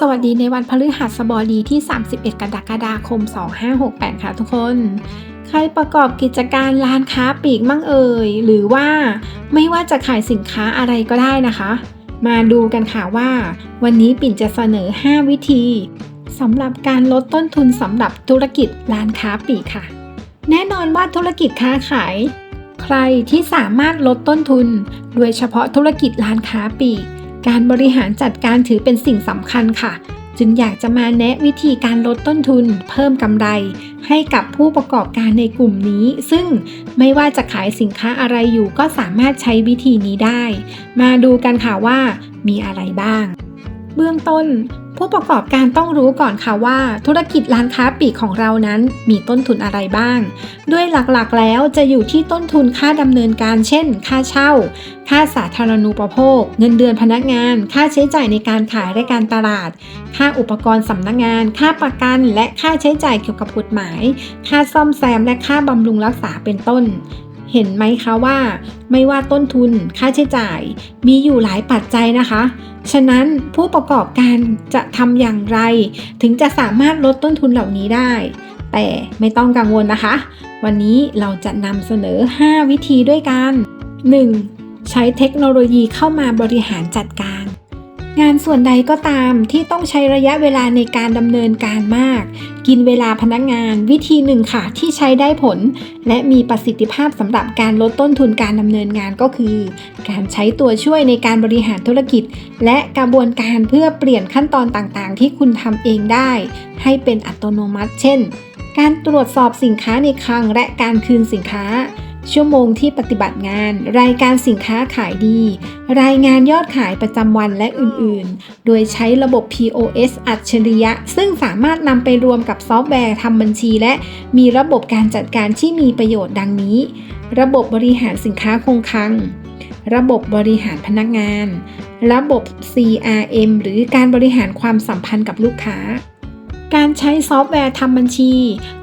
สวัสดีในวันพฤหัสบดีที่ 31 กรกฎาคม 2568 ค่ะทุกคน ใครประกอบกิจการร้านค้าปลีกมั่งเอ่ย หรือว่าไม่ว่าจะขายสินค้าอะไรก็ได้นะคะ มาดูกันค่ะว่า วันนี้ปิ่นจะเสนอ 5 วิธีสำหรับการลดต้นทุนสำหรับธุรกิจร้านค้าปลีกค่ะ แน่นอนว่าธุรกิจค้าขาย ใครที่สามารถลดต้นทุน โดยเฉพาะธุรกิจร้านค้าปลีก การบริหารจัดการถือเป็นสิ่งสำคัญค่ะ จึงอยากจะมาแนะวิธีการลดต้นทุน เพิ่มกำไร ให้กับผู้ประกอบการในกลุ่มนี้ ซึ่งไม่ว่าจะขายสินค้าอะไรอยู่ก็สามารถใช้วิธีนี้ได้ มาดูกันค่ะว่ามีอะไรบ้าง เบื้องต้น ผู้ประกอบการต้องรู้ก่อนค่ะว่าธุรกิจร้านค้าปลีกของเรานั้นมีต้นทุนอะไรบ้าง ด้วยหลักๆแล้วจะอยู่ที่ต้นทุนค่าดำเนินการเช่น ค่าเช่า ค่าสาธารณูปโภค เงินเดือนพนักงาน ค่าใช้จ่ายในการขายและการตลาด ค่าอุปกรณ์สำนักงาน ค่าประกัน และค่าใช้จ่ายเกี่ยวกับกฎหมาย ค่าซ่อมแซมและค่าบำรุงรักษาเป็นต้น เห็นไหมคะว่า ไม่ว่าต้นทุนค่าใช้จ่าย มีอยู่หลายปัจจัยนะคะ ฉะนั้นผู้ประกอบการจะทำอย่างไร ถึงจะสามารถลดต้นทุนเหล่านี้ได้ แต่ไม่ต้องกังวลนะคะ วันนี้เราจะนำเสนอ 5 วิธีด้วยกัน 1. ใช้เทคโนโลยีเข้ามาบริหารจัดการ งานส่วนใดก็ตามที่ต้องใช้ระยะเวลาในการดำเนินการมาก กินเวลาพนักงานวิธีหนึ่งค่ะที่ใช้ได้ผล และมีประสิทธิภาพสำหรับการลดต้นทุนการดำเนินงานก็คือ การใช้ตัวช่วยในการบริหารธุรกิจ และกระบวนการเพื่อเปลี่ยนขั้นตอนต่างๆ ที่คุณทำเองได้ ให้เป็นอัตโนมัติ เช่น การตรวจสอบสินค้าในคลังและการคืนสินค้า ชั่วโมงที่ปฏิบัติงาน รายการสินค้าขายดี รายงานยอดขายประจำวันและอื่นๆ โดยใช้ระบบ POS อัจฉริยะ ซึ่งสามารถนำไปรวมกับซอฟต์แวร์ทำบัญชี และมีระบบการจัดการที่มีประโยชน์ดังนี้ ระบบบริหารสินค้าคงคลัง ระบบบริหารพนักงาน ระบบ CRM หรือการบริหารความสัมพันธ์กับลูกค้า การใช้ซอฟต์แวร์ทำบัญชี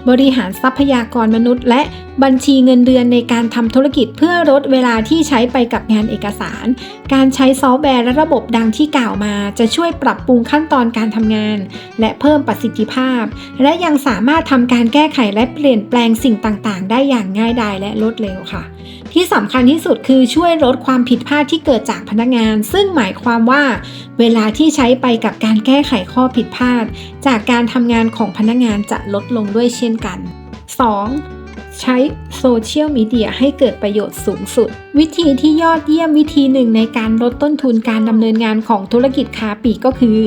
บริหารทรัพยากรมนุษย์ และบัญชีเงินเดือนในการทำธุรกิจเพื่อลดเวลาที่ใช้ไปกับงานเอกสาร การใช้ซอฟต์แวร์และระบบดังที่กล่าวมา จะช่วยปรับปรุงขั้นตอนการทำงาน และเพิ่มประสิทธิภาพ และยังสามารถทำการแก้ไขและเปลี่ยนแปลงสิ่งต่างๆ ได้อย่างง่ายดายและรวดเร็วค่ะ ที่สำคัญที่สุดคือช่วยลดความผิดพลาดที่เกิดจากพนักงาน ซึ่งหมายความว่า เวลาที่ใช้ไปกับการแก้ไขข้อผิดพลาด จากการทำงานของพนักงานจะลดลงด้วยเช่นกัน 2. ใช้โซเชียลมีเดียให้เกิดประโยชน์สูงสุด วิธีที่ยอดเยี่ยมวิธีหนึ่งในการลดต้นทุนการดำเนินงานของธุรกิจค้าปลีกก็คือ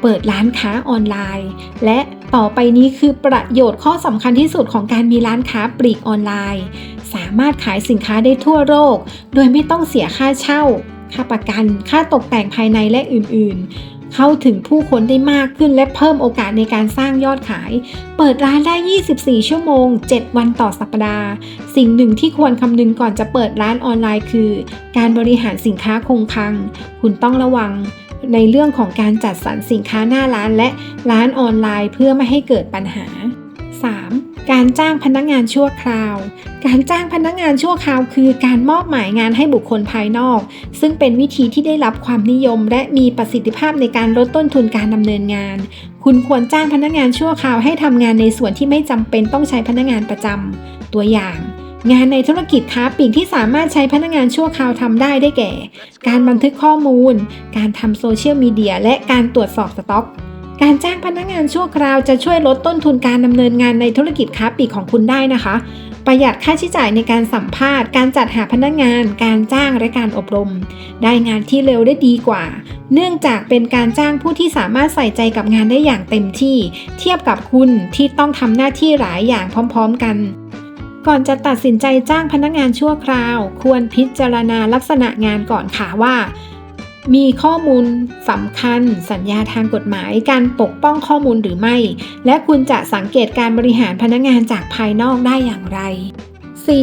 เปิดร้านค้าออนไลน์ และ ต่อไปนี้คือประโยชน์ข้อสำคัญที่สุดของการมีร้านค้าปลีกออนไลน์ สามารถขายสินค้าได้ทั่วโลกโดยไม่ต้องเสียค่าเช่า ค่าประกัน ค่าตกแต่งภายในและอื่นๆ เข้าถึงผู้คนได้มากขึ้นและเพิ่มโอกาสในการสร้างยอดขาย เปิดร้านได้ 24 ชั่วโมง 7 วันต่อสัปดาห์ สิ่งหนึ่งที่ควรคำนึงก่อนจะเปิดร้านออนไลน์คือ การบริหารสินค้าคงคลัง คุณต้องระวัง ในเรื่องของการจัดสรรสินค้าหน้าร้านและร้านออนไลน์เพื่อไม่ให้เกิดปัญหา 3. การจ้างพนักงานชั่วคราว การจ้างพนักงานชั่วคราวคือการมอบหมายงานให้บุคคลภายนอก ซึ่งเป็นวิธีที่ได้รับความนิยม และมีประสิทธิภาพในการลดต้นทุนการดำเนินงาน คุณควรจ้างพนักงานชั่วคราวให้ทำงานในส่วนที่ไม่จำเป็นต้องใช้พนักงานประจำตัวอย่าง งานในธุรกิจค้าปลีกที่สามารถใช้พนักงานชั่วคราวทำได้ได้แก่ การบันทึกข้อมูล การทำโซเชียลมีเดียและการตรวจสอบสต็อก การจ้างพนักงานชั่วคราวจะช่วยลดต้นทุนการดำเนินงานในธุรกิจค้าปลีกของคุณได้นะคะ ประหยัดค่าใช้จ่ายในการสัมภาษณ์ การจัดหาพนักงาน การจ้างและการอบรม ได้งานที่เร็วได้ดีกว่า เนื่องจากเป็นการจ้างผู้ที่สามารถใส่ใจกับงานได้อย่างเต็มที่ เทียบกับคุณที่ต้องทำหน้าที่หลายอย่างพร้อม ๆ กัน ก่อนจะตัดสินใจจ้างพนักงานชั่วคราว ควรพิจารณาลักษณะงานก่อนค่ะว่า มีข้อมูลสำคัญ สัญญาทางกฎหมาย การปกป้องข้อมูลหรือไม่ และคุณจะสังเกตการบริหารพนักงานจากภายนอกได้อย่างไร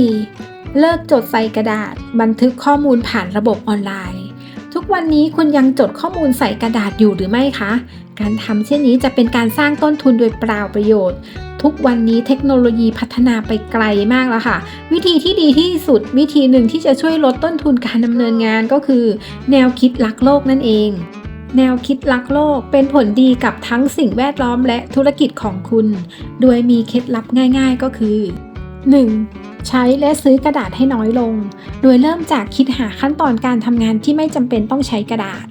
4. เลิกจดใส่กระดาษ บันทึกข้อมูลผ่านระบบออนไลน์ ทุกวันนี้คุณยังจดข้อมูลใส่กระดาษอยู่หรือไม่คะการทำเช่นนี้จะเป็นการสร้างต้นทุนโดยเปล่าประโยชน์ ทุกวันนี้เทคโนโลยีพัฒนาไปไกลมากแล้วค่ะ วิธีที่ดีที่สุดวิธีหนึ่งที่จะช่วยลดต้นทุนการดำเนินงานก็คือ แนวคิดรักโลกนั่นเอง แนวคิดรักโลกเป็นผลดีกับทั้งสิ่งแวดล้อมและธุรกิจของคุณ โดยมีเคล็ดลับง่าย ๆ ก็คือ 1. ใช้และซื้อกระดาษให้น้อยลง โดยเริ่มจากคิดหาขั้นตอนการทำงานที่ไม่จำเป็นต้องใช้กระดาษ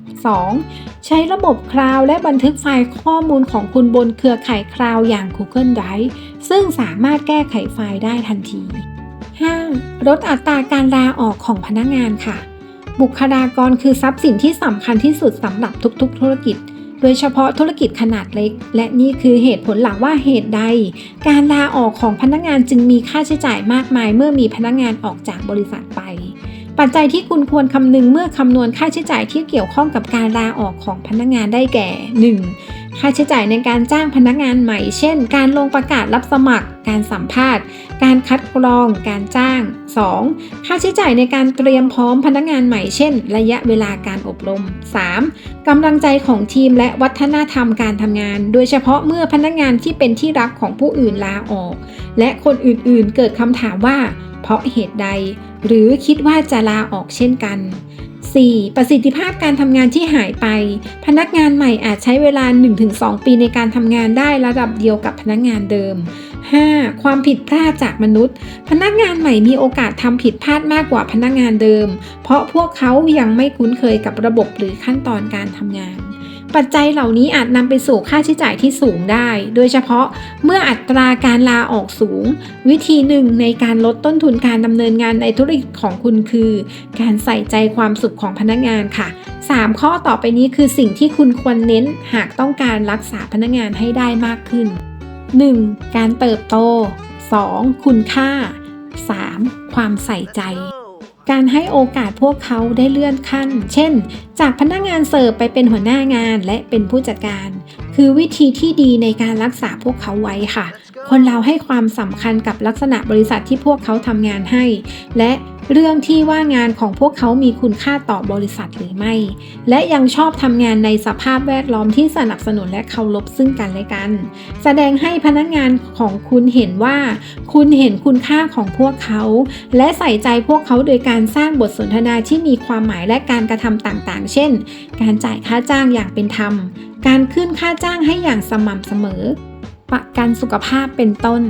2. ใช้ระบบคลาวด์และบันทึกไฟล์ข้อมูลของคุณบนเครือข่ายคลาวด์อย่าง Google Drive ซึ่งสามารถแก้ไขไฟล์ได้ทันที 5. ลดอัตราการลาออกของพนักงานค่ะ บุคลากรคือทรัพย์สินที่สำคัญที่สุดสำหรับทุกๆ ธุรกิจ โดยเฉพาะธุรกิจขนาดเล็ก และนี่คือเหตุผลหลักว่าเหตุใด การลาออกของพนักงานจึงมีค่าใช้จ่ายมากมายเมื่อมีพนักงานออกจากบริษัทไป ปัจจัยที่คุณควรคำนึงเมื่อคำนวณค่าใช้จ่ายที่เกี่ยวข้องกับการลาออกของพนักงานได้แก่ 1. ค่าใช้จ่ายในการจ้างพนักงานใหม่ เช่น การลงประกาศรับสมัคร การสัมภาษณ์ การคัดกรอง การจ้าง 2. ค่าใช้จ่ายในการเตรียมพร้อมพนักงานใหม่ เช่น ระยะเวลาการอบรม 3. กำลังใจของทีมและวัฒนธรรมการทำงาน โดยเฉพาะเมื่อพนักงานที่เป็นที่รักของผู้อื่นลาออก และคนอื่นๆเกิดคำถามว่า เพราะเหตุใด หรือคิดว่าจะลาออกเช่นกัน 4. ประสิทธิภาพการทำงานที่หายไป พนักงานใหม่อาจใช้เวลา 1-2 ปีในการทำงานได้ระดับเดียวกับพนักงานเดิม 5. ความผิดพลาดจากมนุษย์ พนักงานใหม่มีโอกาสทำผิดพลาดมากกว่าพนักงานเดิม เพราะพวกเขายังไม่คุ้นเคยกับระบบหรือขั้นตอนการทำงาน ปัจจัยเหล่านี้อาจนำไปสู่ค่าใช้จ่ายที่สูงได้ โดยเฉพาะเมื่ออัตราการลาออกสูง วิธีหนึ่งในการลดต้นทุนการดำเนินงานในธุรกิจของคุณคือ การใส่ใจความสุขของพนักงานค่ะ 3 ข้อต่อไปนี้คือสิ่งที่คุณควรเน้นหากต้องการรักษาพนักงานให้ได้มากขึ้น 1. การเติบโต 2. คุณค่า 3. ความใส่ใจ การให้โอกาสพวกเขาได้เลื่อนขั้น เช่น จากพนักงานเสิร์ฟไปเป็นหัวหน้างานและเป็นผู้จัดการ คือวิธีที่ดีในการรักษาพวกเขาไว้ค่ะ คนเราให้ความสำคัญกับลักษณะบริษัทที่พวกเขาทำงานให้ และเรื่องที่ว่างานของพวกเขามีคุณค่าต่อบริษัทหรือไม่ และยังชอบทำงานในสภาพแวดล้อมที่สนับสนุนและเคารพซึ่งกันและกัน แสดงให้พนักงานของคุณเห็นว่า คุณเห็นคุณค่าของพวกเขา และใส่ใจพวกเขาโดยการสร้างบทสนทนาที่มีความหมายและการกระทำต่างๆ เช่น การจ่ายค่าจ้างอย่างเป็นธรรม การขึ้นค่าจ้างให้อย่างสม่ำเสมอ ประกันสุขภาพเป็นต้น